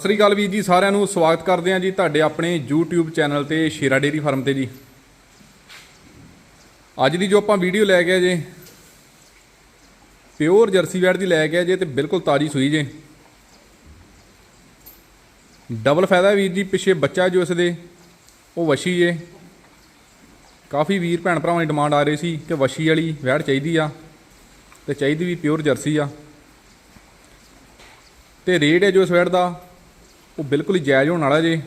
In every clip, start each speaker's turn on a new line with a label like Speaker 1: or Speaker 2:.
Speaker 1: ਸਤਿ ਸ੍ਰੀ ਅਕਾਲ ਵੀਰ ਜੀ, ਸਾਰਿਆਂ ਨੂੰ ਸਵਾਗਤ ਕਰਦੇ ਹਾਂ ਜੀ ਤੁਹਾਡੇ ਆਪਣੇ YouTube ਚੈਨਲ ਤੇ ਸ਼ੇਰਾ ਡੇਰੀ ਫਾਰਮ ਤੇ ਜੀ। ਅੱਜ ਦੀ ਜੋ ਆਪਾਂ ਵੀਡੀਓ ਲੈ ਕੇ ਆਏ ਜੇ, ਪਿਓਰ ਜਰਸੀ ਵੈੜ ਦੀ ਲੈ ਕੇ ਆਏ ਜੇ ਤੇ ਬਿਲਕੁਲ ਤਾਜੀ ਸੂਈ ਜੇ। ਡਬਲ ਫਾਇਦਾ ਵੀਰ ਜੀ, ਪਿੱਛੇ ਬੱਚਾ ਜੋ ਇਸ ਦੇ, ਉਹ ਵਸ਼ੀ ਜੇ। ਕਾਫੀ ਵੀਰ ਭੈਣ ਭਰਾਵਾਂ ਦੀ ਡਿਮਾਂਡ ਆ ਰਹੀ ਸੀ ਕਿ ਵਸ਼ੀ ਵਾਲੀ ਵੈੜ ਚਾਹੀਦੀ ਆ ਤੇ ਚਾਹੀਦੀ ਵੀ ਪਿਓਰ ਜਰਸੀ ਆ। ਤੇ ਰੇਟ ਹੈ ਜੋ ਇਸ ਵੈੜ ਦਾ ਉਹ ਬਿਲਕੁਲ ਹੀ ਜਾਇਜ਼ ਹੋਣ ਵਾਲਾ ਜੇ।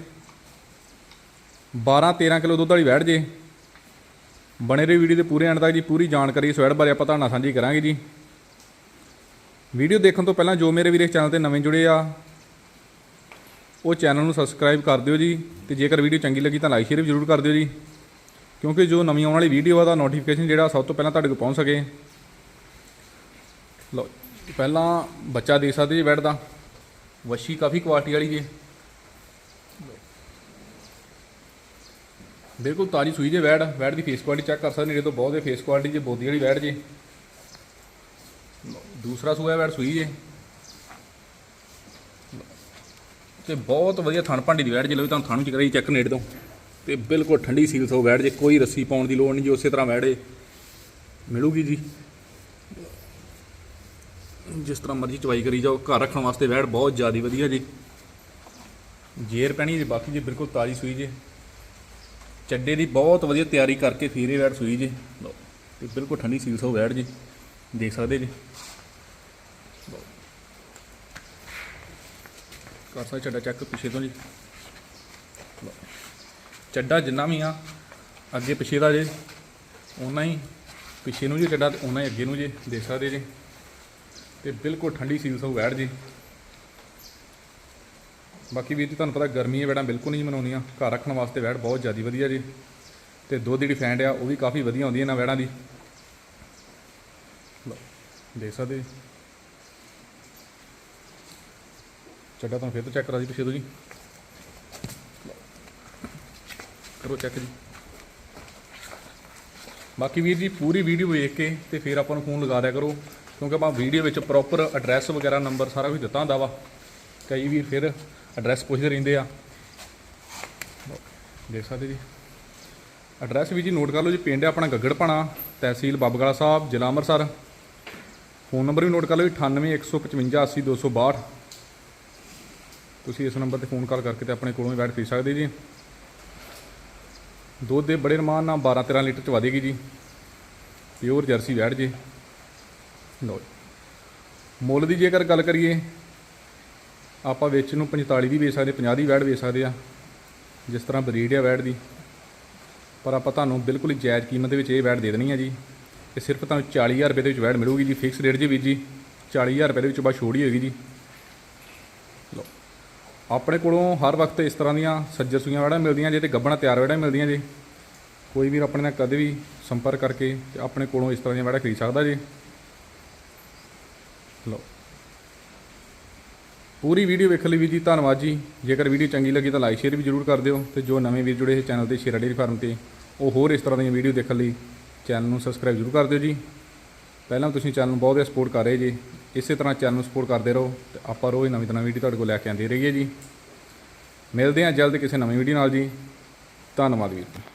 Speaker 1: 12 13 ਕਿਲੋ ਦੁੱਧ ਵਾਲੀ ਵੈੜ ਜੇ। ਬਣੇ ਰਹੀ ਵੀਡੀਓ ਦੇ ਪੂਰੇ ਐਂਡ ਤੱਕ ਜੀ, ਪੂਰੀ ਜਾਣਕਾਰੀ ਇਸ ਵੈੜ ਬਾਰੇ ਆਪਾਂ ਤੁਹਾਡੇ ਨਾਲ ਸਾਂਝੀ ਕਰਾਂਗੇ ਜੀ। ਵੀਡੀਓ ਦੇਖਣ ਤੋਂ ਪਹਿਲਾਂ ਜੋ ਮੇਰੇ ਵੀਰੇ ਚੈਨਲ ਤੇ ਨਵੇਂ ਜੁੜੇ ਆ, ਉਹ ਚੈਨਲ ਨੂੰ ਸਬਸਕ੍ਰਾਈਬ ਕਰ ਦਿਓ ਜੀ ਤੇ ਜੇਕਰ ਵੀਡੀਓ ਚੰਗੀ ਲੱਗੀ ਤਾਂ ਲਾਈਕ, ਸ਼ੇਅਰ ਵੀ ਜ਼ਰੂਰ ਕਰ ਦਿਓ ਜੀ। ਕਿਉਂਕਿ ਜੋ ਨਵੀਂ ਆਉਣ ਵਾਲੀ ਵੀਡੀਓ ਆ ਦਾ ਨੋਟੀਫਿਕੇਸ਼ਨ ਜਿਹੜਾ ਸਭ ਤੋਂ ਪਹਿਲਾਂ ਤੁਹਾਡੇ ਕੋਲ ਪਹੁੰਚ ਸਕੇ। ਲਓ ਪਹਿਲਾਂ ਬੱਚਾ ਦੇਖ ਸਕਦੇ ਜੀ ਵੈੜ ਦਾ। ਵਸ਼ੀ ਕਾਫੀ ਕੁਆਲਿਟੀ ਵਾਲੀ ਜੀ। ਬਿਲਕੁਲ ਤਾਜੀ ਸੂਈ ਜੇ ਵੈੜ ਵੈੜ ਦੀ ਫੇਸ ਕੁਆਲਿਟੀ ਚੈੱਕ ਕਰ ਸਕਦੇ ਨੇੜੇ ਤੋਂ ਬਹੁਤ ਹੈ ਫੇਸ ਕੁਆਲਿਟੀ ਜੇ ਬੋਦੀ ਵਾਲੀ ਵੈੜ ਜੇ। ਦੂਸਰਾ ਸੂਆ ਵੈੜ ਸੂਈ ਜੇ। ਤੇ ਬਹੁਤ ਵਧੀਆ ਥਣ ਭਾਂਡੀ ਦੀ ਵੈੜ ਜੇ, ਲਓ ਤੁਹਾਨੂੰ ਥਾਣੂ ਚ ਕਰਾਈ ਚੈੱਕ ਨੇੜੇ ਤੋਂ। ਤੇ ਬਿਲਕੁਲ ਠੰਡੀ ਸੀਲ ਸੋ ਵੈੜ ਜੇ, ਕੋਈ ਰੱਸੀ ਪਾਉਣ ਦੀ ਲੋੜ ਨਹੀਂ ਜੀ, ਉਸੇ ਤਰ੍ਹਾਂ ਵੈੜੇ ਮਿਲੂਗੀ ਜੀ। ਜਿਸ ਤਰ੍ਹਾਂ ਮਰਜ਼ੀ ਚਵਾਈ ਕਰੀ ਜਾਓ, ਘਰ ਰੱਖਣ ਵਾਸਤੇ ਵੈੜ ਬਹੁਤ ਜ਼ਿਆਦਾ ਵਧੀਆ ਜੀ। ਜੇਰ ਪੈਣੀ ਜੀ, ਬਾਕੀ ਜੀ ਬਿਲਕੁਲ ਤਾਜ਼ੀ ਸੂਈ ਜੀ। ਚੱਡੇ ਦੀ ਬਹੁਤ ਵਧੀਆ ਤਿਆਰੀ ਕਰਕੇ ਫਿਰ ਇਹ ਵੈੜ ਸੂਈ ਜੇ। ਲਓ ਤੇ ਬਿਲਕੁਲ ਠੰਡੀ ਸੀਲ ਸੋ ਵੈੜ ਜੀ। ਦੇਖ ਸਕਦੇ ਜੀ। ਲਓ। ਕਰ ਸਕਦੇ ਚੱਡਾ ਚੈੱਕ ਪਿੱਛੇ ਤੋਂ ਜੀ। ਚੱਡਾ ਜਿੰਨਾ ਵੀ ਆ, ਅੱਗੇ ਪਿੱਛੇ ਦਾ ਜੇ। ਉਹਨਾਂ ਹੀ ਪਿੱਛੇ ਨੂੰ ਜੀ ਚੱਡਾ ਤੇ ਉਹਨਾਂ ਹੀ ਅੱਗੇ ਨੂੰ ਜੇ। ਦੇਖ ਸਕਦੇ ਜੀ। ਤੇ ਬਿਲਕੁਲ ਠੰਡੀ ਸੀਲ ਸੋ ਵੈੜ ਜੀ। ਬਾਕੀ ਵੀਰ ਜੀ ਤੁਹਾਨੂੰ ਪਤਾ ਗਰਮੀਆਂ ਵੈੜਾਂ ਬਿਲਕੁਲ ਨਹੀਂ ਮਨਾਉਂਦੀਆਂ। ਘਰ ਰੱਖਣ ਵਾਸਤੇ ਵੈੜ ਬਹੁਤ ਜ਼ਿਆਦਾ ਵਧੀਆ ਜੀ। ਤੇ ਦੁੱਧ ਜਿਹੜੀ ਫੈਂਡ ਆ ਉਹ ਵੀ ਕਾਫੀ ਵਧੀਆ ਹੁੰਦੀ ਹੈ ਇਹਨਾਂ ਵੈੜਾਂ ਦੀ। ਲਓ, ਦੇਖ ਸਕਦੇ ਜੀ। ਚੱਡਾ ਤੁਹਾਨੂੰ ਫਿਰ ਤੋਂ ਚੈੱਕ ਕਰਾ ਦੀ ਪਿੱਛੇ ਤੋਂ ਜੀ। ਕਰੋ ਚੈੱਕ ਜੀ। ਬਾਕੀ ਵੀਰ ਜੀ ਪੂਰੀ ਵੀਡੀਓ ਵੇਖ ਕੇ ਤੇ ਫਿਰ ਆਪਾਂ ਨੂੰ ਫੋਨ ਲਗਾ ਦਿਆ ਕਰੋ। ਕਿਉਂਕਿ ਆਪਾਂ ਵੀਡੀਓ ਵਿੱਚ ਪ੍ਰੋਪਰ ਐਡਰੈਸ ਵਗੈਰਾ ਨੰਬਰ ਸਾਰਾ ਕੁਝ ਦਿੱਤਾ ਹੁੰਦਾ ਵਾ। ਕਈ ਵੀਰ ਫਿਰ ਐਡਰੈਸ ਪੁੱਛਦੇ ਰਹਿੰਦੇ ਆ। ਦੇਖ ਸਕਦੇ ਜੀ। ਐਡਰੈਸ ਵੀ ਜੀ ਨੋਟ ਕਰ ਲਓ ਜੀ, ਪਿੰਡ ਹੈ ਆਪਣਾ ਗੱਗੜਪਣਾ, ਤਹਿਸੀਲ ਬਾਬਗਾਲਾ ਸਾਹਿਬ, ਜ਼ਿਲ੍ਹਾ ਅੰਮ੍ਰਿਤਸਰ। ਫੋਨ ਨੰਬਰ ਵੀ ਨੋਟ ਕਰ ਲਓ ਜੀ 9815580262 ਤੁਸੀਂ ਇਸ ਨੰਬਰ ਤੇ ਫੋਨ ਕਾਲ ਕਰਕੇ ਤੇ ਆਪਣੇ ਕੋਲੋਂ ਹੀ ਵੈਟ ਪੀ ਸਕਦੇ ਜੀ। ਦੁੱਧ ਦੇ ਬੜੇ ਰਮਾਨ ਨਾਲ 12 13 ਲੀਟਰ ਚ ਵਧੇਗੀ ਜੀ। ਪਿਓਰ ਜਰਸੀ ਵੈਟ ਜੀ। ਲਓ ਮੁੱਲ ਦੀ ਜੇਕਰ ਗੱਲ ਕਰੀਏ ਆਪਾਂ ਵਿੱਚ ਨੂੰ 45 ਦੀ ਵੇਚ ਸਕਦੇ 50 ਦੀ ਵੈੜ ਵੇਚ ਸਕਦੇ ਆ, ਜਿਸ ਤਰ੍ਹਾਂ ਬਰੀਡ ਆ ਵੈੜ ਦੀ। ਪਰ ਆਪਾਂ ਤੁਹਾਨੂੰ ਬਿਲਕੁਲ ਹੀ ਜਾਇਜ਼ ਕੀਮਤ ਦੇ ਵਿੱਚ ਇਹ ਵੈੜ ਦੇ ਦੇਣੀ ਆ ਜੀ। ਇਹ ਸਿਰਫ ਤੁਹਾਨੂੰ 40000 ਰੁਪਏ ਦੇ ਵਿੱਚ ਵੈੜ ਮਿਲੂਗੀ ਜੀ ਫਿਕਸ ਰੇਟ ਜੀ ਵੀਰ ਜੀ। 40000 ਰੁਪਏ ਦੇ ਵਿੱਚ ਬਾਅਦ ਛੋੜ ਹੀ ਹੋਏਗੀ ਜੀ। ਲਓ, ਆਪਣੇ ਕੋਲੋਂ ਹਰ ਵਕਤ ਇਸ ਤਰ੍ਹਾਂ ਦੀਆਂ ਸੱਜਰ ਸੂਈਆਂ ਵੜਾਂ ਮਿਲਦੀਆਂ ਜੇ ਤੇ ਗੱਬਣਾ ਤਿਆਰ ਵੜਾਂ ਮਿਲਦੀਆਂ ਜੇ। ਕੋਈ ਵੀਰ ਆਪਣੇ ਨਾਲ ਕਦੇ ਵੀ ਸੰਪਰਕ ਕਰਕੇ ਤੇ ਆਪਣੇ ਕੋਲੋਂ ਇਸ ਤਰ੍ਹਾਂ ਦੀਆਂ ਵੜਾਂ ਖਰੀਦ ਸਕਦਾ ਜੀ। ਲਓ ਪੂਰੀ ਵੀਡੀਓ ਵੇਖਣ ਲਈ ਵੀਰ ਜੀ ਧੰਨਵਾਦ ਜੀ। ਜੇਕਰ ਵੀਡੀਓ ਚੰਗੀ ਲੱਗੀ ਤਾਂ ਲਾਈਕ ਸ਼ੇਅਰ ਵੀ ਜ਼ਰੂਰ ਕਰ ਦਿਓ ਤੇ ਜੋ ਨਵੇਂ ਵੀਰ ਜੁੜੇ ਇਸ ਚੈਨਲ ਤੇ ਸ਼ੇਰਾ ਡੇਰੀ ਫਾਰਮ ਤੇ, ਉਹ ਹੋਰ ਇਸ ਤਰ੍ਹਾਂ ਦੀਆਂ ਵੀਡੀਓ ਦੇਖਣ ਲਈ ਚੈਨਲ ਨੂੰ ਸਬਸਕ੍ਰਾਈਬ ਜ਼ਰੂਰ ਕਰ ਦਿਓ ਜੀ। ਪਹਿਲਾਂ ਤੁਸੀਂ ਚੈਨਲ ਨੂੰ ਬਹੁਤ ਜ਼ਿਆਦਾ ਸਪੋਰਟ ਕਰ ਰਹੇ ਜੀ। ਇਸੇ ਤਰ੍ਹਾਂ ਚੈਨਲ ਨੂੰ ਸਪੋਰਟ ਕਰਦੇ ਰਹੋ ਤੇ ਆਪਾਂ ਰੋਜ਼ ਨਵੀਂ ਤੋਂ ਨਵੀਂ ਵੀਡੀਓ ਤੁਹਾਡੇ ਕੋਲ ਲੈ ਕੇ ਆਉਂਦੇ ਰਹੀਏ ਜੀ। ਮਿਲਦੇ ਹਾਂ ਜਲਦ ਕਿਸੇ ਨਵੀਂ ਵੀਡੀਓ ਨਾਲ ਜੀ। ਧੰਨਵਾਦ ਵੀਰ ਜੀ।